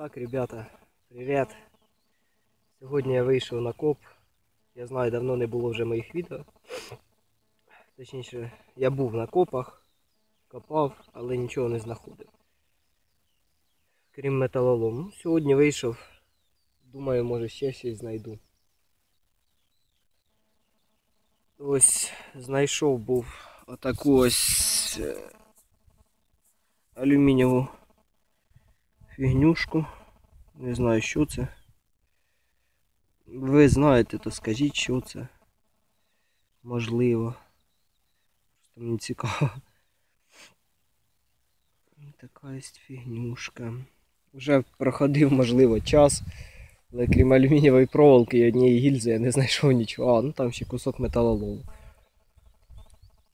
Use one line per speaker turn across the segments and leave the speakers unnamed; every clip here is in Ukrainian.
Так, ребята, привіт. Сьогодні я вийшов на коп. Я знаю, давно не було вже моїх відео. Точніше, я був на копах, копав, але нічого не знаходив. Крім металолому. Ну, Сьогодні вийшов. Думаю, може ще щось знайду. Ось знайшов був отаку ось е, алюмінієву фігнюшку. Не знаю, що це. Ви знаєте, то скажіть, що це. Можливо. Просто мені цікаво. Така ось фігнюшка. Вже проходив, можливо, час. Але крім алюмінієвої проволоки і однієї гільзи я не знайшов нічого. А, ну там ще кусок металолому.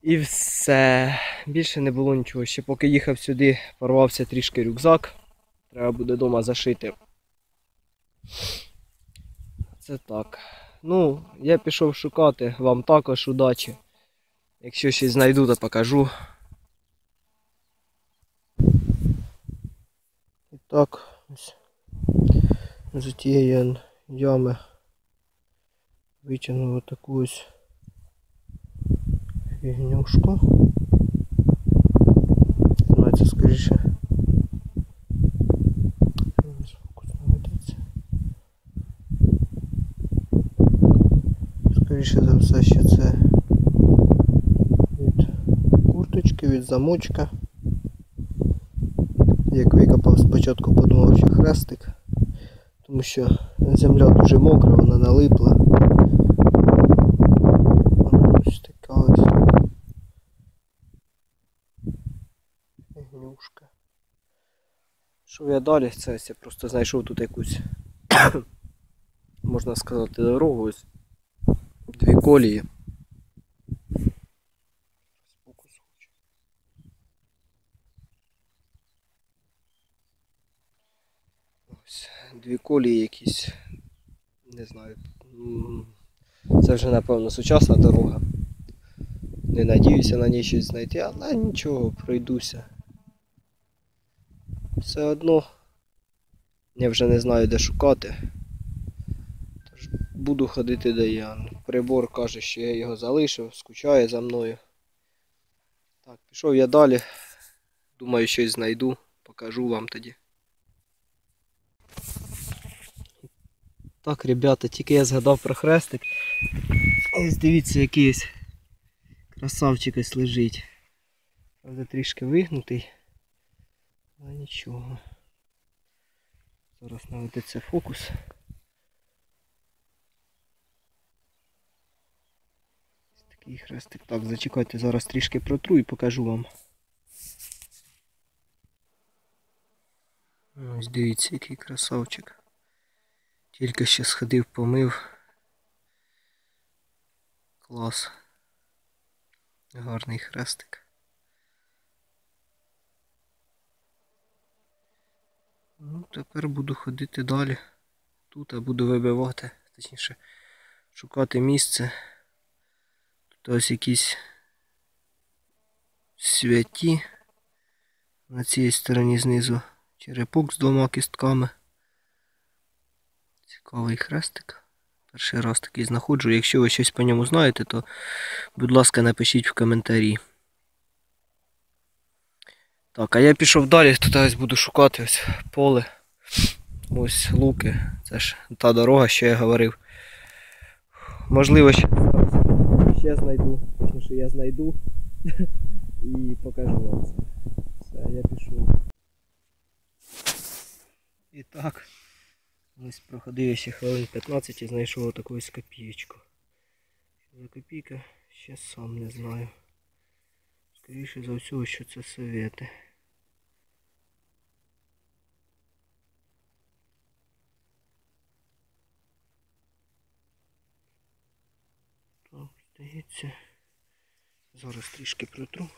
І все. Більше не було нічого. Ще поки їхав сюди, порвався трішки рюкзак. Треба буде вдома зашити. Це так. Ну, я пішов шукати, вам також удачі. Якщо щось знайду, то покажу. І так, ось з тієї ями витягнув таку ось фігнюшку. Знаю, це скоріше. Скоріше за все, що це від курточки, від замочка. Як викопав, спочатку подумав, що хрестик, тому що земля дуже мокра, вона налипла. Ось фігнюшка. Що я далі? Це я просто знайшов тут якусь, можна сказати, дорогу. Ось дві колії. Ось дві колії якісь. Не знаю. Це вже напевно сучасна дорога. Не надіюся на ній щось знайти, але нічого, пройдуся. Все одно я вже не знаю де шукати. Буду ходити де я. Прибор каже, що я його залишив, скучає за мною. Так, пішов я далі. Думаю, щось знайду, покажу вам тоді. Так, ребята, тільки я згадав про хрестик. Ось дивіться, який ось красавчик ось лежить. Правда, трішки вигнутий. Але нічого. Зараз наведеться фокус. Ось такий хрестик. Так, зачекайте, зараз трішки протру і покажу вам. Ось дивіться, який красавчик. Тільки ще сходив, помив. Клас. Гарний хрестик. Ну, тепер буду ходити далі. Тут я буду вибивати, точніше, шукати місце. Тут ось якісь святі. На цій стороні знизу черепок з двома кістками. Цікавий хрестик. Перший раз такий знаходжу. Якщо ви щось по ньому знаєте, то будь ласка напишіть в коментарі. Так, а я пішов далі, тут ось буду шукати ось поле. Ось луки. Це ж та дорога, що я говорив. Можливо, ще, ще знайду. Точніше, я знайду і покажу вам це. Все, я пішов. І так. Ось проходив я ще хвилин 15 і знайшов таку ось копієчку. За копійка, ще сам не знаю. Скоріше за всього, що це совєти. Так, здається. Зараз трішки протру.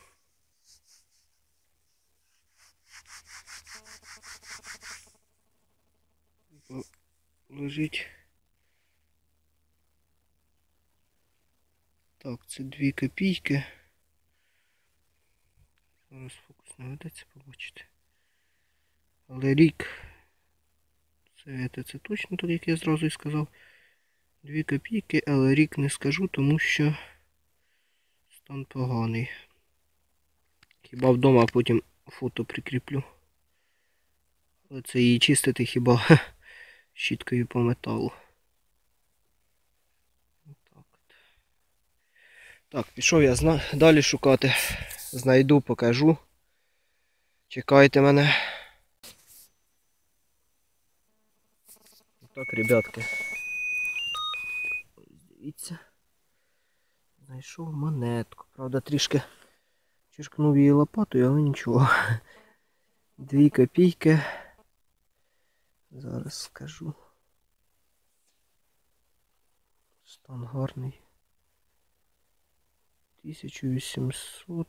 Лежить. Так, це дві копійки. Зараз фокус не ведеться побачити. Але рік Це, це точно так, як я зразу і сказав. Дві копійки, але рік не скажу, тому що стан поганий. Хіба вдома потім фото прикріплю. Але це її чистити хіба щіткою по металу. Так, пішов я зна... далі шукати. Знайду, покажу. Чекайте мене. Так, ребятки. Дивіться. Знайшов монетку. Правда, трішки черкнув її лопатою, але нічого. Дві копійки. Зараз скажу. Стан гарний. 1800.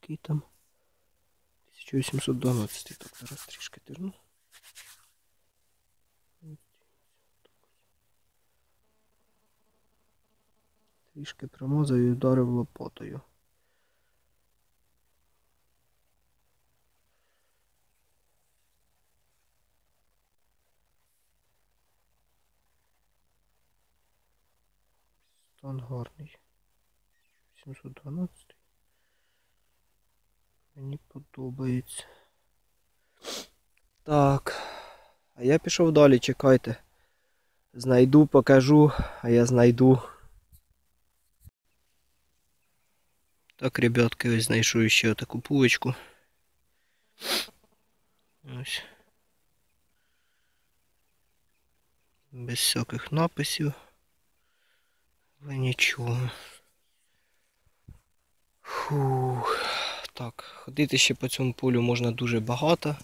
Який там? 1812. Так, зараз трішки терну. Трішки промазав і вдарив лопатою. Стан гарний. 712. Мені подобається. Так. А я пішов далі, чекайте. Знайду, покажу, а я знайду. Так, ребятки, ось знайшов ще таку пулочку. Ось. Без всяких написів. Але нічого. Фух. Так, ходити ще по цьому полю можна дуже багато,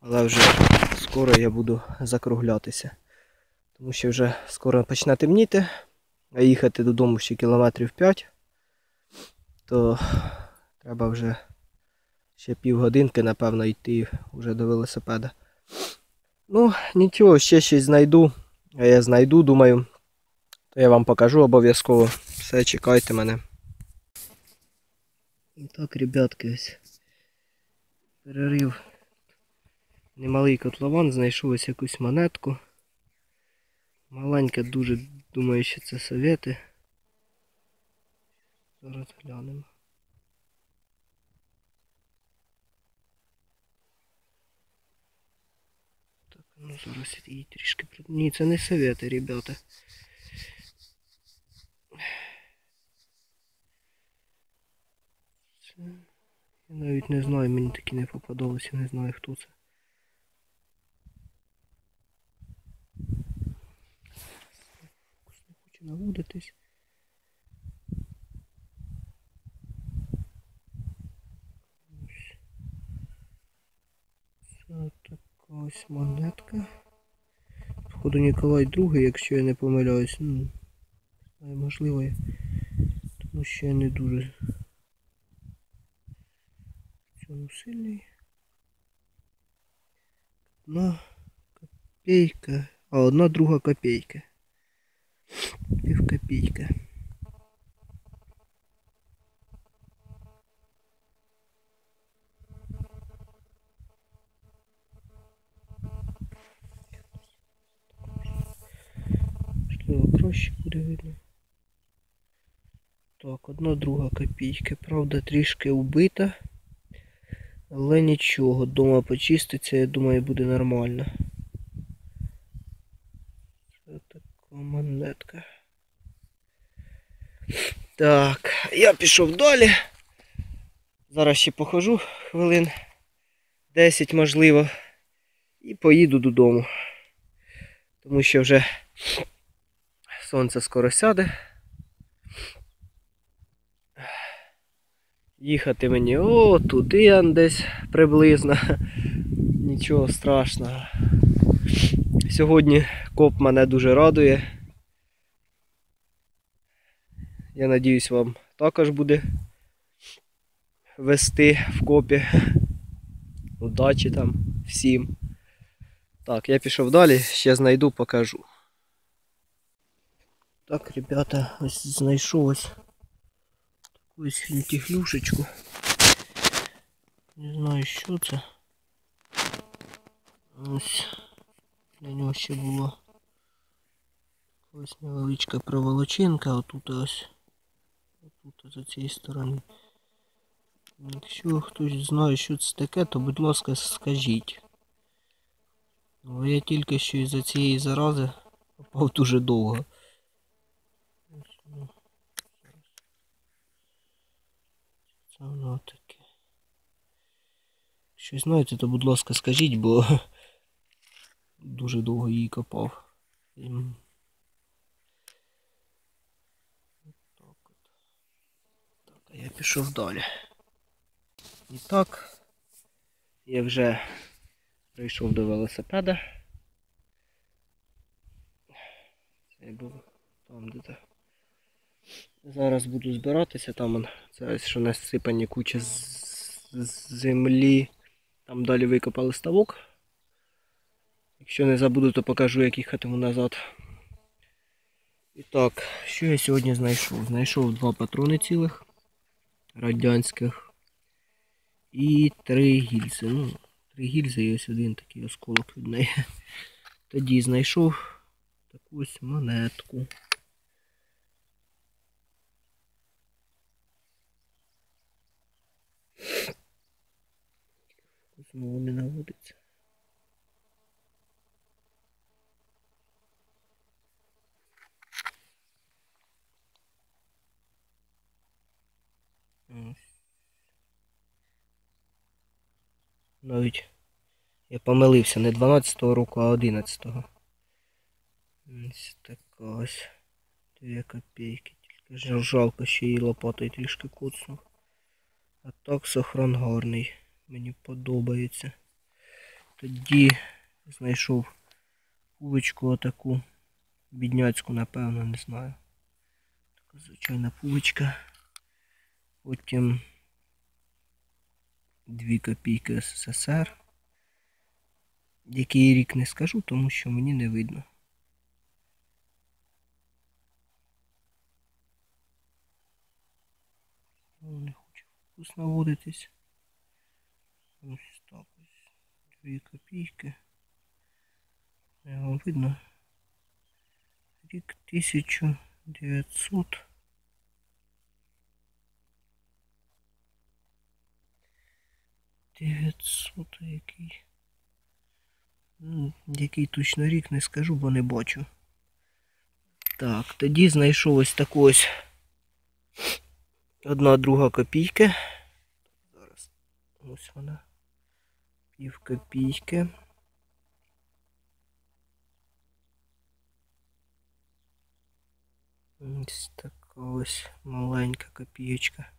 але вже скоро я буду закруглятися. Тому що вже скоро почне темніти, а їхати додому ще кілометрів 5, то треба вже ще півгодинки, напевно, йти вже до велосипеда. Ну, нічого, ще щось знайду. А я знайду, думаю, то я вам покажу обов'язково. Все, чекайте мене. І так, ребятки, ось перерив немалий котлован, знайшов ось якусь монетку. Маленька, дуже думаю, що це совєти. Зараз глянемо. Так, ну зараз її трішки Ні, це не совєти, ребята. Це... Я навіть не знаю, мені такі не попадалося, не знаю хто це. Не хоче наводитись. Ось. Це така ось монетка. Походу Ніколай II, якщо я не помиляюсь. Ну, можливо, я. Тому що я не дуже в цьому сильний. Одна копійка. А одна друга копійка. Пів копійка. Буде видно. Так, одна друга копійка. Правда, трішки убита. Але нічого, дома почиститься, я думаю, буде нормально. Це така монетка. Так, я пішов далі. Зараз ще похожу хвилин 10, можливо, і поїду додому. Тому що вже сонце скоро сяде. Їхати мені о туди десь приблизно. Нічого страшного. Сьогодні коп мене дуже радує. Я надіюсь, вам також буде вести в копі. Удачі там всім. Так, я пішов далі, ще знайду, покажу. Так, ребята, ось знайшов ось Ось фінтіфлюшечку. Не знаю що це. Ось. Після нього ще було ось невеличка проволочинка, отут ось. Отут з цієї сторони. Якщо хтось знає, що це таке, то будь ласка, скажіть. Бо я тільки що із-за цієї зарази попав дуже довго. Ось, ну, зараз. Це воно таке. Щось знаєте, то будь ласка, скажіть, бо дуже довго її копав. Ім. Так а я пішов далі. І так, я вже прийшов до велосипеда. Це я був там де то Зараз буду збиратися, там це ось що насипані куча з землі. Там далі викопали ставок. Якщо не забуду, то покажу, як їхатиму назад. І так, що я сьогодні знайшов? Знайшов два патрони цілих радянських. І три гільзи. Ну, три гільзи і ось один такий осколок від неї. Тоді знайшов таку ось монетку. Знову не наводиться. Навіть я помилився не 12-го року, а 11-го. Ось така. Дві копійки. Тільки жалко, що її лопатою трішки куцнув. А так сохран гарний. Мені подобається. Тоді знайшов пувичку отаку. Бідняцьку, напевно, не знаю. Така звичайна пувичка. Потім 2 копійки СССР. Який рік не скажу, тому що мені не видно. Ну, Не хочу фокус наводитись. Ось так ось. 2 копійки. Не вам видно. Рік 1900. Дев'ятсот який. Ну, Який точно рік не скажу, бо не бачу. Так, тоді знайшов ось таку ось одна друга копійки. Зараз ось вона. Пів копійки. Ось така ось маленька копійочка.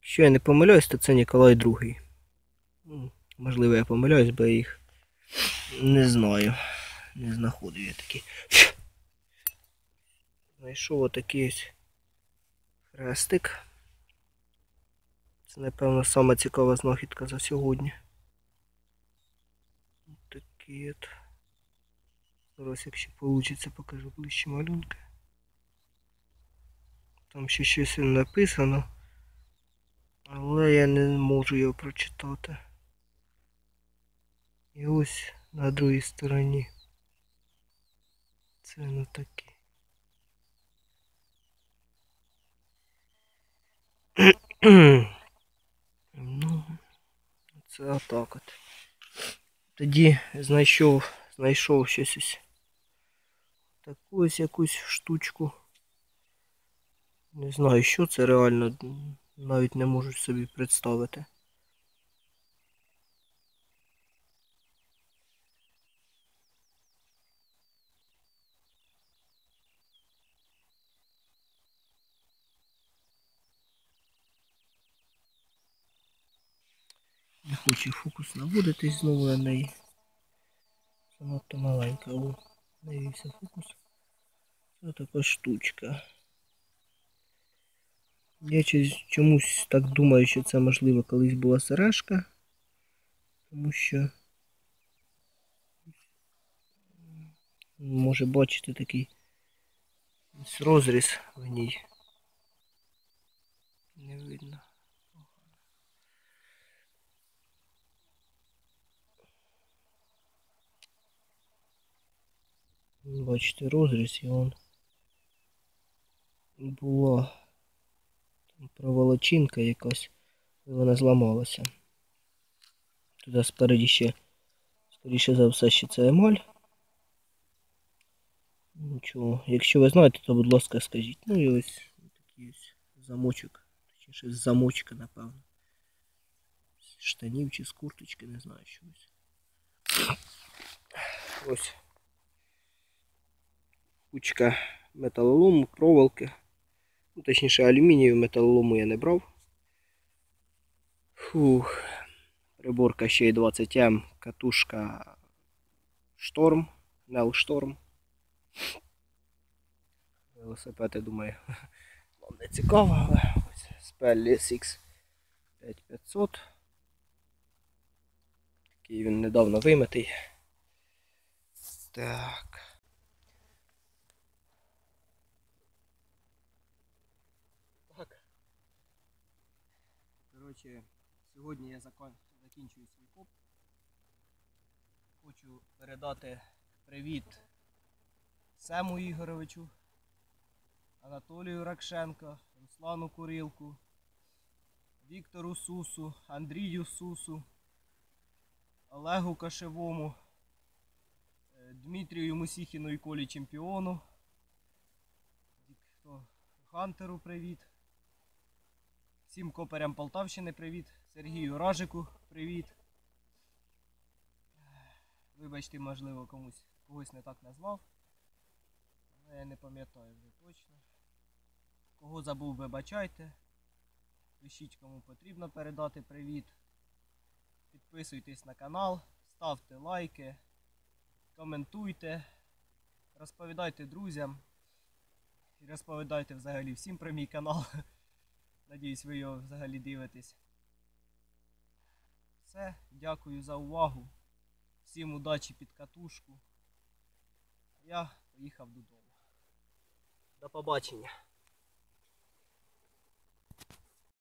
Якщо я не помиляюсь, то це Ніколай II. Ну, Можливо, я помиляюсь, бо я їх не знаю. Не знаходив я такі. Знайшов отакий ось хрестик. Це, напевно, сама цікава знахідка за сьогодні. От. Зараз, якщо вийде, покажу ближче малюнки. Там ще щось написано. Але я не можу його прочитати. І ось на другій стороні. Це не таке. ну, це отак от. Тоді знайшов, знайшов щось ось таку ось якусь штучку. Не знаю, що це реально, навіть не можу собі представити. Не фокус наводитись знову на неї. Занадто маленька, о, навівся фокус. Це така штучка. Я чомусь так думаю, що це можливо колись була сережка, тому що може бачити такий розріз в ній. Не видно. Бачите, розріз і он була там проволочинка якась, і вона зламалася. Туди спереді ще, скоріше за все, ще це емаль. Нічого, якщо ви знаєте, то будь ласка, скажіть. Ну і ось такий ось замочок. Точніше, з замочка, напевно. З штанів чи з курточки, не знаю що ось. Кучка металолому, проволоки. Ну, точніше, алюмінію металолому я не брав. Фух. Приборка ще й 20М, катушка Шторм, Нел Шторм. Велосипед, я думаю, вам не цікаво, але ось Spell SX 5500. Такий він недавно вимитий. Так. Сьогодні я закінчую свій коп. Хочу передати привіт Сему Ігоровичу, Анатолію Ракшенко, Руслану Курилку, Віктору Сусу, Андрію Сусу, Олегу Кашевому, е, Дмитрію Мусіхіну і Колі Чемпіону. Хантеру привіт. Всім коперям Полтавщини привіт. Сергію Ражику привіт. Вибачте, можливо, комусь когось не так назвав. Але я не пам'ятаю вже точно. Кого забув, вибачайте. Пишіть, кому потрібно передати привіт. Підписуйтесь на канал, ставте лайки, коментуйте, розповідайте друзям. І розповідайте взагалі всім про мій канал. Надіюсь, ви його взагалі дивитесь. Все, дякую за увагу. Всім удачі під катушку. Я поїхав додому. До побачення.